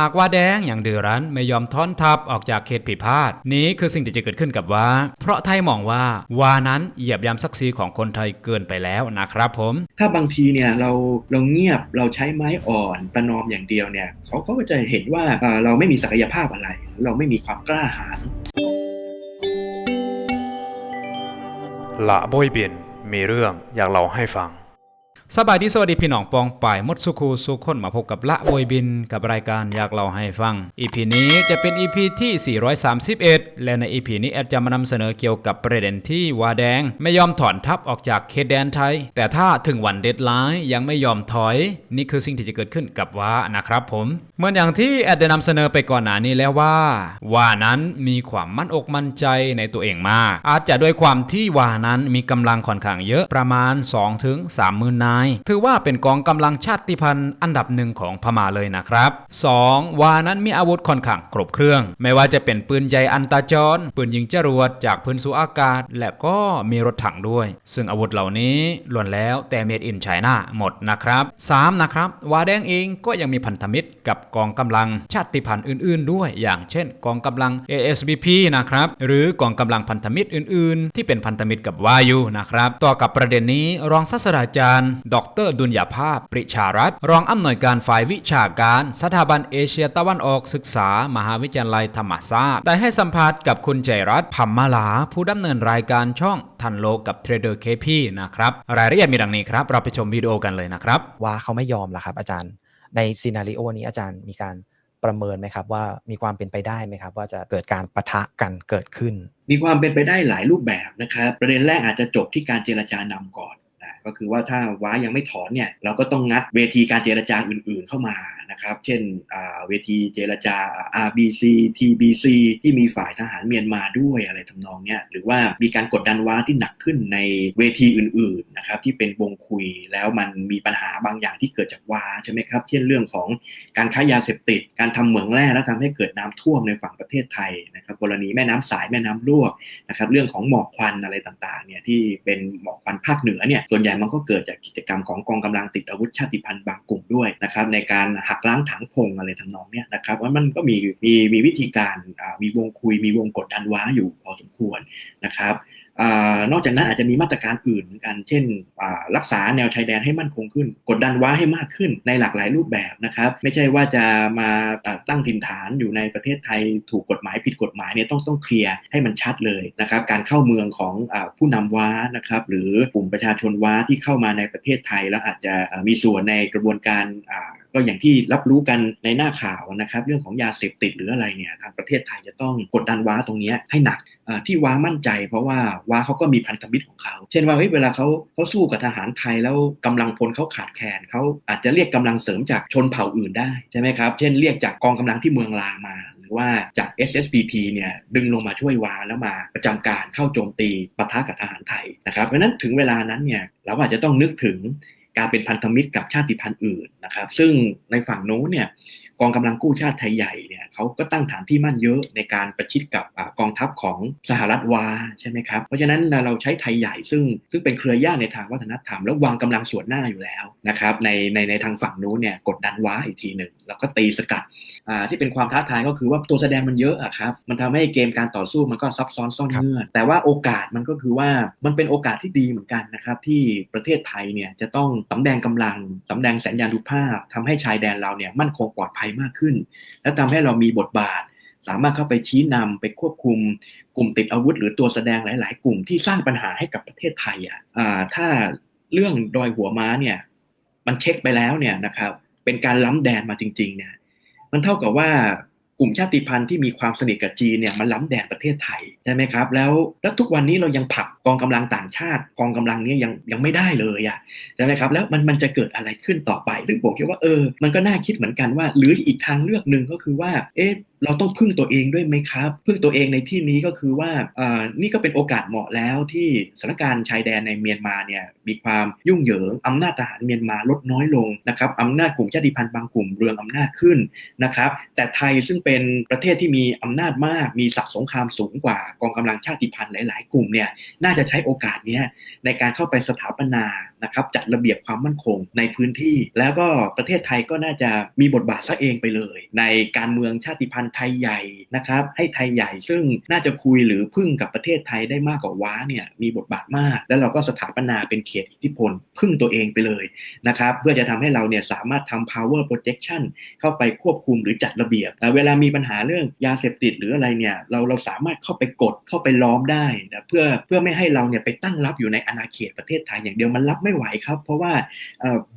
หากว่าแดงอย่างเดือรั้นไม่ยอมท้อนทัพออกจากเขตพิพาทนี้คือสิ่งที่จะเกิดขึ้นกับว่า เพราะไทยมองว่าวานั้นเหยียบย่ำศักดิ์ศรีของคนไทยเกินไปแล้วนะครับผม ถ้าบางทีเนี่ยเราเราเงียบเราใช้ไม้อ่อนประนอมอย่างเดียวเนี่ยเขาเขาก็จะเห็นว่าเอ่อเราไม่มีศักยภาพอะไร เราไม่มีความกล้าหาญละโบยบินมีเรื่องอยากเล่าให้ฟัง สบายดีสวัสดีพี่น้องปองป่ายมดสุคูสุคนมาพบกับละบอยบินกับรายการอยากเล่าให้ฟังอีพีนี้จะเป็นอีพีที่ 431 และในอีพีนี้แอดจะมานำเสนอเกี่ยวกับประเด็นที่วาแดง ไม่ยอมถอนทัพออกจากเขตแดนไทย แต่ถ้าถึงวันเด็ดไลน์ยังไม่ยอมถอย นี่คือสิ่งที่จะเกิดขึ้นกับวานะครับผมเหมือนอย่างที่แอดได้นำเสนอไปก่อนหน้านี้แล้วว่าว่านั้นมีความมั่นอกมั่นใจในตัวเองมาก อาจจะด้วยความที่ว่านั้นมีกำลังค่อนข้างเยอะประมาณ 2-3ถึง30,000นาย ถือว่าเป็นกองกำลังชาติพันธุ์อันดับหนึ่งของพม่าเลยนะครับ 2. วานั้นมีอาวุธค่อนข้างครบเครื่อง ไม่ว่าจะเป็นปืนใหญ่อันตาจร ปืนยิงจรวดจากพื้นสู่อากาศ และก็มีรถถังด้วย ซึ่งอาวุธเหล่านี้ล้วนแล้วแต่เมดอินไชน่าหมดนะครับ 3. นะครับวาแดงเองก็ยังมีพันธมิตรกับกองกำลังชาติพันธุ์อื่น ๆ ด้วย อย่างเช่น กองกำลัง ASBP นะครับหรือกองกำลังพันธมิตรอื่น ๆ ที่เป็นพันธมิตรกับวายุนะครับต่อกับประเด็นนี้รองศาสตราจารย์ดรดุลยภาพ ปริชารัตน์รองอำนวยการฝ่ายวิชาการ สถาบันเอเชียตะวันออกศึกษา มหาวิทยาลัยธรรมศาสตร์ได้ให้สัมภาษณ์กับคุณใจรัตน์พัมมาลา ผู้ดำเนินรายการช่องทันโลกกับเทรดเดอร์เคพีนะครับ รายละเอียดมีดังนี้ครับ เราไปชมวิดีโอกันเลยนะครับ ว่าเขาไม่ยอมล่ะครับ อาจารย์ ในซีนารีโอนี้อาจารย์มีการประเมินไหมครับว่ามีความเป็นไปได้ไหมครับ ว่าจะเกิดการปะทะกันเกิดขึ้น มีความเป็นไปได้หลายรูปแบบนะครับ ประเด็นแรกอาจจะจบที่การเจรจานำก่อนนะ ก็คือว่าถ้าว้ายังไม่ถอนเนี่ยเราก็ต้องงัดเวทีการเจรจาอื่น ๆเข้ามา นะครับ เช่นเวทีเจรจา RBC TBC ที่มีฝ่ายทหารเมียนมาด้วยอะไรทำนองเนี้ยหรือว่ามีการกดดันว้าที่หนักขึ้นในเวทีอื่นๆนะครับที่เป็นวงคุยแล้วมันมีปัญหาบางอย่างที่เกิดจากว้าใช่ไหมครับเช่นเรื่องของการค้ายาเสพติด การทำเหมืองแร่แล้วทำให้เกิดน้ำท่วมในฝั่งประเทศไทยนะครับกรณีแม่น้ำสายแม่น้ำรั่วนะครับเรื่องของหมอกควันอะไรต่างๆเนี่ยที่เป็นหมอกควันภาคเหนือเนี่ยส่วนใหญ่มันก็เกิดจากกิจกรรมของกองกำลังติดอาวุธชาติพันธุ์บางกลุ่มด้วยนะครับในการหักล้างถางพงอะไรทำนองเนี้ยนะครับว่ามันก็มีมีมีวิธีการมีวงคุยมีวงกดดันว้าอยู่พอสมควรนะครับ นอกจากนั้นอาจจะมีมาตรการอื่นเหมือนกัน เช่นรักษาแนวชายแดนให้มั่นคงขึ้น กดดันว้าให้มากขึ้นในหลากหลายรูปแบบนะครับ ไม่ใช่ว่าจะมาตั้งถิ่นฐานอยู่ในประเทศไทยถูกกฎหมายผิดกฎหมายเนี่ยต้องต้องเคลียร์ให้มันชัดเลยนะครับการเข้าเมืองของอผู้นำว้านะครับหรือกลุ่มประชาชนว้าที่เข้ามาในประเทศไทย แล้วอาจจะมีส่วนในกระบวนการก็อย่างที่รับรู้กันในหน้าข่าวนะครับ เรื่องของยาเสพติดหรืออะไรเนี่ยทางประเทศไทยจะต้องกดดันว้าตรงนี้ให้หนักที่ว้ามั่นใจ เพราะว่าว้าเขาก็มีพันธมิตรของเขา เช่นว่าเฮ้ยเวลาเขาเขาสู้กับทหารไทยแล้วกำลังพลเขาขาดแคลนเขาอาจจะเรียกกำลังเสริมจากชนเผ่าอื่นได้ใช่ไหมครับ เช่นเรียกจากกองกำลังที่เมืองลามา หรือว่าจาก SSBP เนี่ยดึงลงมาช่วยว้าแล้วมาประจำการเข้าโจมตีปะทะกับทหารไทยนะครับ เพราะฉะนั้นถึงเวลานั้นเนี่ยเราอาจจะต้องนึกถึงการเป็นพันธมิตรกับชาติพันธุ์อื่นนะครับ ซึ่งในฝั่งโน้นเนี่ย กองกำลังกู้ชาติไทยใหญ่เนี่ยเขาก็ตั้งฐานที่มั่นเยอะในการประชิดกับอากองทัพของสหรัฐวาใช่ไหมครับ เพราะฉะนั้นเราใช้ไทยใหญ่ซึ่งซึ่งเป็นเครือญาติในทางวัฒนธรรม แล้ววางกำลังส่วนหน้าอยู่แล้วนะครับในในในทางฝั่งนู้นเนี่ยกดดันว้าอีกทีหนึ่งแล้วก็ตีสกัดอ่าที่เป็นความท้าทายก็คือว่าตัวแสดงมันเยอะอะครับมันทำให้เกมการต่อสู้มันก็ซับซ้อนซ่อนเงื่อนแต่ว่าโอกาสมันก็คือว่ามันเป็นโอกาสที่ดีเหมือนกันนะครับที่ประเทศไทยเนี่ยจะต้องสำแดงกำลังสำแดงสัญญาณุภาพทำให้ชายแดนเราเนี่ยมั่นคงปลอดภัยมากขึ้น และทำให้เรามีบทบาท สามารถเข้าไปชี้นำไปควบคุม กลุ่มติดอาวุธ หรือตัวแสดงหลาย ๆ กลุ่มที่สร้างปัญหาให้กับประเทศไทยอะถ้าเรื่องดอยหัวม้าเนี่ย มันเช็คไปแล้วเนี่ยนะครับ เป็นการล้ำแดนมาจริง ๆ เนี่ย มันเท่ากับว่า กลุ่มชาติพันธุ์ที่มีความสนิทกับจีนเนี่ยมันล้ำแดนประเทศไทยใช่ไหมครับแล้วแล้วทุกวันนี้เรายังผลักกองกำลังต่างชาติ กองกำลังนี้ยังยังไม่ได้เลยอะใช่ไหมครับแล้วมันมันจะเกิดอะไรขึ้นต่อไป ซึ่งผมคิดว่าเออมันก็น่าคิดเหมือนกันว่า หรืออีกทางเลือกหนึ่งก็คือว่าเอ๊ะ เราต้องพึ่งตัวเองด้วยไหมครับ พึ่งตัวเองในที่นี้ก็คือว่าอ่านี่ก็เป็นโอกาสเหมาะแล้วที่สถานการณ์ชายแดนในเมียนมาเนี่ยมีความยุ่งเหยิงอำนาจทหารเมียนมาลดน้อยลงนะครับอำนาจกลุ่มชาติพันธุ์บางกลุ่มเรืองอำนาจขึ้นนะครับแต่ไทยซึ่งเป็นประเทศที่มีอำนาจมาก มีศักดิ์สงครามสูงกว่ากองกำลังชาติพันธุ์หลาย ๆ กลุ่มเนี่ยน่าจะใช้โอกาสนี้ในการเข้าไปสถาปนา นะครับจัดระเบียบความมั่นคงในพื้นที่ แล้วก็ประเทศไทยก็น่าจะมีบทบาทซะเองไปเลย ในการเมืองชาติพันธุ์ไทยใหญ่นะครับให้ไทยใหญ่ซึ่งน่าจะคุยหรือพึ่งกับประเทศไทยได้มากกว่าว้าเนี่ยมีบทบาทมาก แล้วเราก็สถาปนาเป็นเขตอิทธิพลพึ่งตัวเองไปเลยนะครับเพื่อจะทำให้เราเนี่ยสามารถทำ power projection เข้าไปควบคุมหรือจัดระเบียบแต่เวลามีปัญหาเรื่องยาเสพติดหรืออะไรเนี่ยเราเราสามารถเข้าไปกดเข้าไปล้อมได้นะเพื่อเพื่อไม่ให้เราเนี่ยไปตั้งรับอยู่ในอาณาเขตประเทศไทยอย่างเดียวมันรับไม่ไม่ไหวครับ เพราะว่า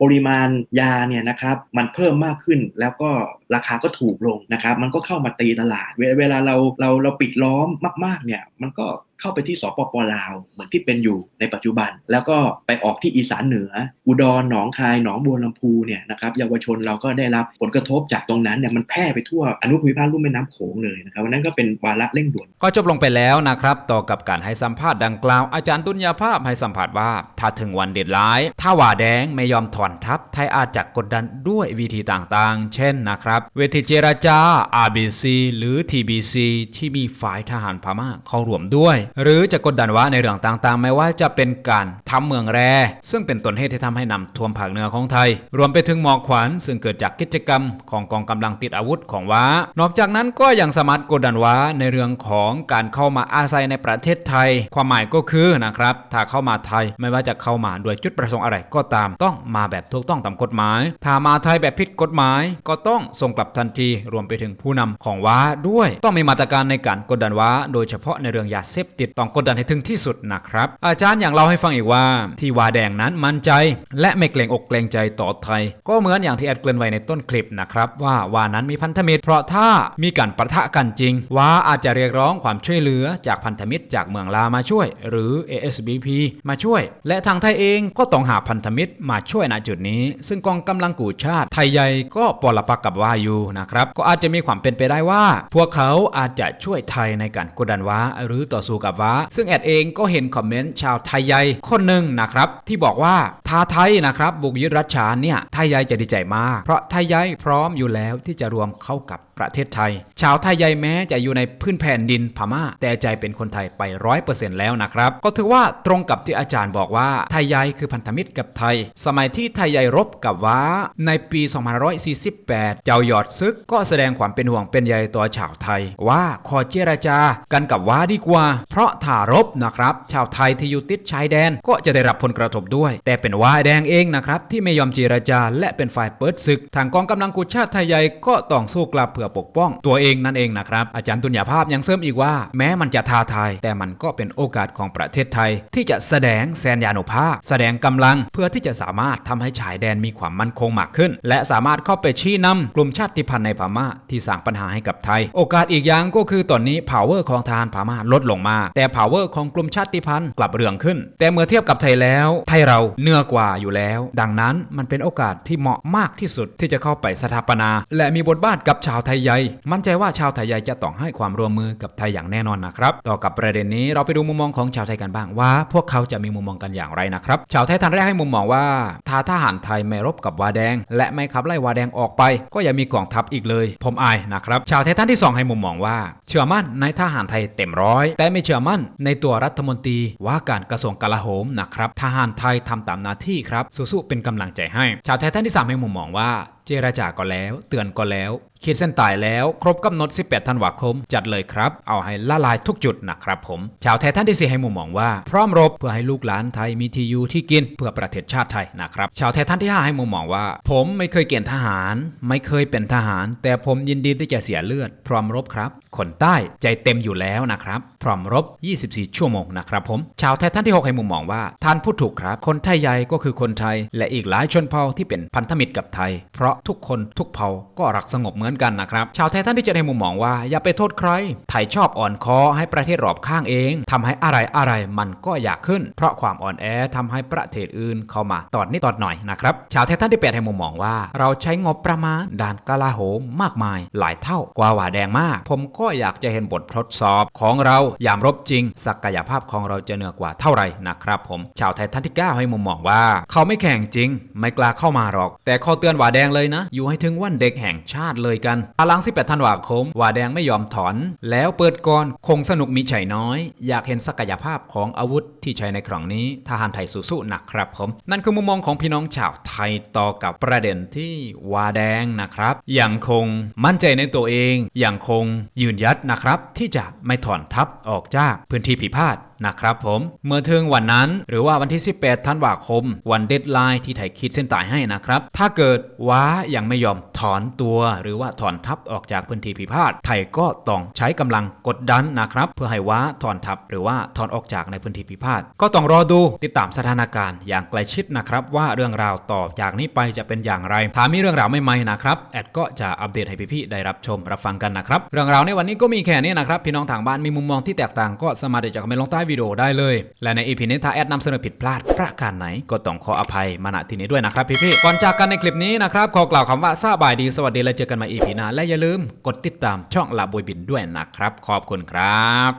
ปริมาณยาเนี่ยนะครับมันเพิ่มมากขึ้นแล้วก็ราคาก็ถูกลงนะครับมันก็เข้ามาตีตลาด เวลาเราเราเราปิดล้อมมากๆเนี่ยมันก็เข้าไปที่สปปลาวเหมือนที่เป็นอยู่ในปัจจุบัน แล้วก็ไปออกที่อีสานเหนือ อุดรหนองคายหนองบัวลำพูเนี่ยนะครับเยาวชนเราก็ได้รับผลกระทบจากตรงนั้นเนี่ยมันแพร่ไปทั่วอนุภูมิภาคลุ่มแม่น้ำโขงเลยนะครับวันนั้นก็เป็นวาระเร่งด่วน ก็จบลงไปแล้วนะครับ ต่อกับการให้สัมภาษณ์ดังกล่าวอาจารย์ตุนยภาพให้สัมภาษณ์ว่า ถ้าถึงวันเด็ดร้าย ถ้าว่าแดงไม่ยอมถอนทัพไทยอาจจะกดดันด้วยวิธีต่างๆ เช่นนะครับเวทีเจราจา RBC หรือ TBC ที่มีฝ่ายทหารพม่าเข้าร่วมด้วย หรือจะกดดันว่าในเรื่องต่างๆ ไม่ว่าจะเป็นการทำเมืองแร่ ซึ่งเป็นต้นเหตุที่ทำให้นำท่วมภาคเหนือของไทย รวมไปถึงหมอกขวัญซึ่งเกิดจากกิจกรรมของกองกำลังติดอาวุธของว้า นอกจากนั้นก็ยังสามารถกดดันว้าในเรื่องของการเข้ามาอาศัยในประเทศไทย ความหมายก็คือนะครับถ้าเข้ามาไทยไม่ว่าจะเข้ามาด้วยจุดประสงค์อะไรก็ตาม ต้องมาแบบถูกต้องตามกฎหมาย ถ้ามาไทยแบบผิดกฎหมายก็ต้องส่งกลับทันที รวมไปถึงผู้นำของว้าด้วย ต้องมีมาตรการในการกดดันว้า โดยเฉพาะในเรื่องยาเสพติดต้องกดดันให้ถึงที่สุดนะครับ อาจารย์อย่างเราให้ฟังอีกว่า ที่วาแดงนั้นมั่นใจ และไม่เกรงอกเกรงใจต่อไทย ก็เหมือนอย่างที่แอดเกริ่นไว้ในต้นคลิปนะครับ ว่าวานั้นมีพันธมิตร เพราะถ้ามีการประทะกันจริงว้าอาจจะเรียกร้องความช่วยเหลือจากพันธมิตรจากเมืองลามาช่วย หรือ ASBP มาช่วย และทางไทยเองก็ต้องหาพันธมิตรมาช่วยณจุดนี้ ซึ่งกองกำลังกูชาติไทยใหญ่ก็ปลปักกับวาอยู่นะครับก็อาจจะมีความเป็นไปได้ว่า พวกเขาอาจจะช่วยไทยในการกดดันว้าหรือต่อสู้กับว้า ซึ่งแอดเองก็เห็นคอมเมนต์ชาวไทยใหญ่คนหนึ่งนะครับ ที่บอกว่าท้าไทยนะครับบุกยึดรัชฉานเนี่ยไทยใหญ่จะดีใจมาก เพราะไทยใหญ่พร้อมอยู่แล้วที่จะรวมเข้ากับประเทศไทย ชาวไทยใหญ่แม้จะอยู่ในพื้นแผ่นดินพม่า แต่ใจเป็นคนไทยไปร้อยเปอร์เซ็นต์แล้วนะครับ ก็ถือว่าตรงกับที่อาจารย์บอกว่าไทยใหญ่คือพันธมิตรกับไทย สมัยที่ไทยใหญ่รบกับว้า ในปี 2548 เจ้าหยอดซึกก็แสดงความเป็นห่วงเป็นใยต่อชาวไทย ว่าขอเจราจากันกับว้าดีกว่า เพราะถ้ารบนะครับชาวไทยที่อยู่ติดชายแดนก็จะได้รับผลกระทบด้วย แต่เป็นว้าแดงเองนะครับที่ไม่ยอมเจราจาและเป็นฝ่ายเปิดศึก ทางกองกำลังกุชาติไทยใหญ่ก็ต้องสู้กลับเพื่อปกป้องตัวเองนั่นเองนะครับอาจารย์ตุลยภาพยังเสริมอีกว่า แม้มันจะท้าทาย แต่มันก็เป็นโอกาสของประเทศไทย ที่จะแสดงแสนยานุภาพ แสดงกำลังเพื่อที่จะสามารถทำให้ชายแดนมีความมั่นคงมากขึ้น และสามารถเข้าไปชี้นำกลุ่มชาติพันธุ์ในพม่าที่สร้างปัญหาให้กับไทย โอกาสอีกอย่างก็คือตอนนี้ power ของทหารพม่าลดลงมา แต่ power ของกลุ่มชาติพันธุ์กลับเรืองขึ้น แต่เมื่อเทียบกับไทยแล้ว ไทยเราเหนือกว่าอยู่แล้ว ดังนั้นมันเป็นโอกาสที่เหมาะมากที่สุดที่จะเข้าไปสถาปนา และมีบทบาทกับชาวไทยใหญ่ มั่นใจว่าชาวไทยใหญ่จะต้องให้ความร่วมมือกับไทยอย่างแน่นอนนะครับ ต่อกับประเด็นนี้เราไปดูมุมมองของชาวไทยกันบ้างว่า พวกเขาจะมีมุมมองกันอย่างไรนะครับ ชาวไทยท่านแรกให้มุมมองว่าถ้าทหารไทยไม่รบกับวาแดง และไม่ขับไล่วาแดงออกไป ก็อย่ามีกองทัพอีกเลย ผมอายนะครับ ชาวไทยท่านที่สองให้มุมมองว่า เชื่อมั่นในทหารไทยเต็มร้อย แต่ไม่เชื่อมั่นในตัวรัฐมนตรีว่าการกระทรวงกลาโหมนะครับ ทหารไทยทำตามหน้าที่ครับสู้ๆเป็นกำลังใจให้ ชาวไทยท่านที่สามให้มุมมองว่า เจราจาก็แล้ว เตือนก็แล้วขีดเส้นตายแล้ว ครบกำหนด 18 ธันวาคม จัดเลยครับ เอาให้ละลายทุกจุดนะครับผม ชาวไทยท่านที่สี่ให้มุมมองว่า พร้อมรบเพื่อให้ลูกหลานไทยมีที่อยู่ที่กินเพื่อประเทศชาติไทยนะครับ ชาวไทยท่านที่ห้าให้มุมมองว่า ผมไม่เคยเกณฑ์ทหาร ไม่เคยเป็นทหาร แต่ผมยินดีที่จะเสียเลือด พร้อมรบครับ คนใต้ใจเต็มอยู่แล้วนะครับ พร้อมรบ 24 ชั่วโมงนะครับผม ชาวไทยท่านที่ 6 ให้มุมมองว่าท่านพูดถูกครับ คนไทยใหญ่ก็คือคนไทย และอีกหลายชนเผ่าที่เป็นพันธมิตรกับไทย เพราะทุกคนทุกเผ่าก็รักสงบเหมือนกันนะครับ ชาวไทยท่านที่จะให้มุมมองว่าอย่าไปโทษใคร ไทยชอบอ่อนคอให้ประเทศรอบข้างเองทำให้อะไรอะไรมันก็อยากขึ้น เพราะความอ่อนแอทำให้ประเทศอื่นเข้ามาตอดนิดตอดหน่อยนะครับชาวไทยท่านที่แปดให้มุมมองว่า เราใช้งบประมาณด้านกลาโหมมากมาย หลายเท่ากว่าหว่าแดงมาก ผมก็อยากจะเห็นบททดสอบของเรายามรบจริง ศักยภาพของเราจะเหนือกว่าเท่าไหร่นะครับผม ชาวไทยท่านที่ 9 ให้มุมมองว่า เขาไม่แข่งจริง ไม่กล้าเข้ามาหรอก แต่ข้อเตือนว่าแดงเลยนะ อยู่ให้ถึงวันเด็กแห่งชาติเลยกันอาลัง 18 ธันวาคมว่าแดงไม่ยอมถอน แล้วเปิดก่อนคงสนุกมีชัยน้อย อยากเห็นศักยภาพของอาวุธที่ใช้ในครั้งนี้ทหารไทยสู้ๆนะครับผม นั่นคือมุมมองของพี่น้องชาวไทยต่อกับประเด็นที่วาแดงนะครับยังคงมั่นใจในตัวเองยังคงยืนยัดนะครับ ที่จะไม่ถอนทัพออกจากพื้นที่พิพาทนะครับผม เมื่อถึงวันนั้น หรือว่าวันที่ 18 ธันวาคม วันเดดไลน์ที่ไทยคิดเส้นตายให้นะครับ ถ้าเกิดว้ายังไม่ยอมถอนตัวหรือว่าถอนทัพออกจากพื้นที่พิพาทไทยก็ต้องใช้กำลังกดดันนะครับ เพื่อให้ว้าถอนทัพหรือว่าถอนออกจากในพื้นที่พิพาทก็ต้องรอดูติดตามสถานการณ์อย่างใกล้ชิดนะครับ ว่าเรื่องราวต่อจากนี้ไปจะเป็นอย่างไรถ้ามีเรื่องราวใหม่ๆนะครับแอดก็จะอัปเดตให้พี่ๆได้รับชมรับฟังกันนะครับ เรื่องราวในวันนี้ก็มีแค่นี้นะครับพี่น้องทางบ้านมีมุมมองที่แตกต่างก็สามารถจะคอมเมนต์ลงใต้วิดีโอได้เลย และในอีพีนี้ถ้าแอดนำเสนอผิดพลาดประการไหนก็ต้องขออภัยมาณที่นี้ด้วยนะครับพี่ๆก่อนจากกันในคลิปนี้นะครับขอกล่าวคำว่าซาบายดีสวัสดีและเจอกันใหมาอีพีหน้าและอย่าลืมกดติดตามช่องลาบวยบินด้วยนะครับ ขอบคุณครับ